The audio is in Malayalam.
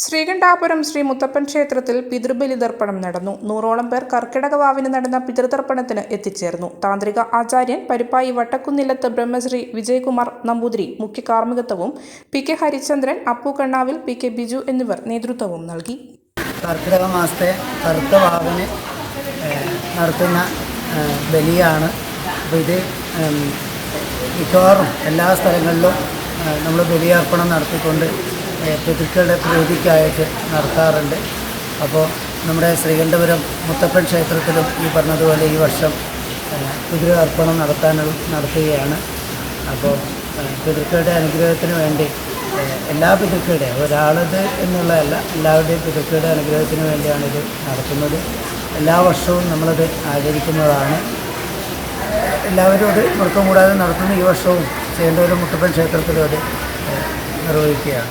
ശ്രീകണ്ഠാപുരം ശ്രീ മുത്തപ്പൻ ക്ഷേത്രത്തിൽ പിതൃബലി തർപ്പണം നടന്നു. നൂറോളം പേർ കർക്കിടക വാവിന് നടന്ന പിതൃതർപ്പണത്തിന് എത്തിച്ചേർന്നു. താന്ത്രിക ആചാര്യൻ പരിപ്പായി വട്ടക്കുന്നില്ലത്ത് ബ്രഹ്മശ്രീ വിജയകുമാർ നമ്പൂതിരി മുഖ്യ കാർമ്മികത്വവും P K Harichandran Appu Kannavil P K Biju എന്നിവർ നേതൃത്വവും നൽകി. കർക്കിടക മാസത്തെ കറുത്തവാവിന് നടത്തുന്ന ബലിയാണ്. അപ്പോൾ ഇത് മിക്കവാറും എല്ലാ സ്ഥലങ്ങളിലും നമ്മൾ ബലിയർപ്പണം നടത്തിക്കൊണ്ട് പിതൃക്കളുടെ പ്രീതിക്കായിട്ട് നടത്താറുണ്ട്. അപ്പോൾ നമ്മുടെ ശ്രീകണ്ഠപുരം മുത്തപ്പൻ ക്ഷേത്രത്തിലും ഈ പറഞ്ഞതുപോലെ ഈ വർഷം പിതൃ അർപ്പണം നടത്താൻ നടത്തുകയാണ്. അപ്പോൾ പിതൃക്കളുടെ അനുഗ്രഹത്തിന് വേണ്ടി എല്ലാ പിതൃക്കളുടെയും ഒരാളത് എന്നുള്ളതല്ല എല്ലാവരുടെയും പിതൃക്കളുടെ അനുഗ്രഹത്തിന് വേണ്ടിയാണ് ഇത് നടത്തുന്നത്. എല്ലാ വർഷവും നമ്മളത് ആചരിക്കുന്നതാണ്. എല്ലാവരും അത് മുടക്കം കൂടാതെ നടത്തുന്ന ഈ വർഷവും ചേണ്ടൂരും മുത്തപ്പൻ ക്ഷേത്രത്തിലും അത് നിർവഹിക്കുകയാണ്.